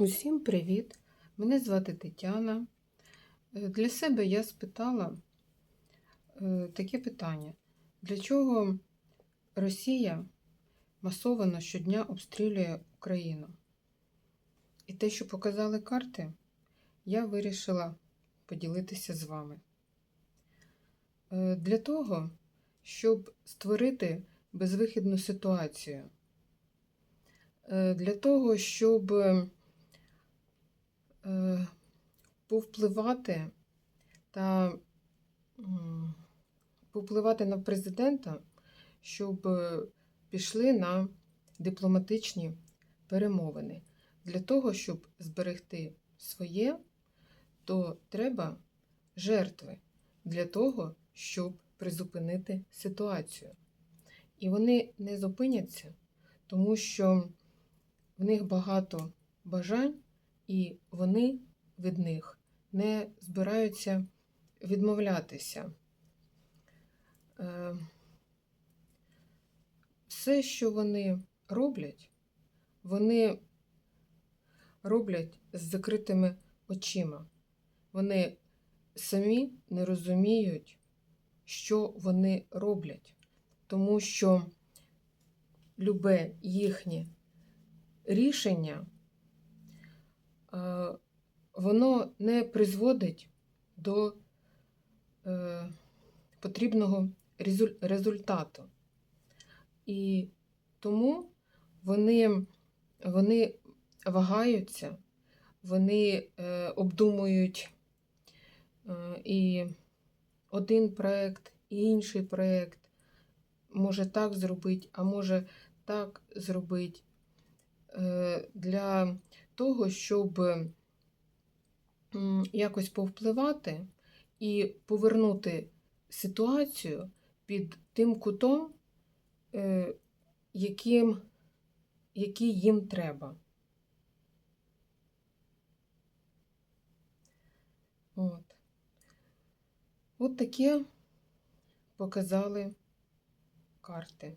Усім привіт! Мене звати Тетяна. Е, Для себе я спитала е, таке питання: для чого Росія масово щодня обстрілює Україну? І те, що показали карти, я вирішила поділитися з вами. Е, Для того, щоб створити безвихідну ситуацію. Для того, щоб повпливати та повпливати на президента, щоб е, пішли на дипломатичні перемовини. Для того, щоб зберегти своє, то треба жертви для того, щоб призупинити ситуацію. І вони не зупиняться, тому що в них багато бажань, і вони від них не збираються відмовлятися. Е, Все, що вони роблять, вони роблять з закритими очима. Вони самі не розуміють, що вони роблять, тому що любе їхнє рішення, воно не призводить до е, потрібного результату. І тому вони, вони вагаються, вони е, обдумують е, і один проєкт, і інший проєкт. Може так зробити, а може так зробити е, для того, щоб якось повпливати і повернути ситуацію під тим кутом, е, яким, який їм треба. От. От таке показали карти.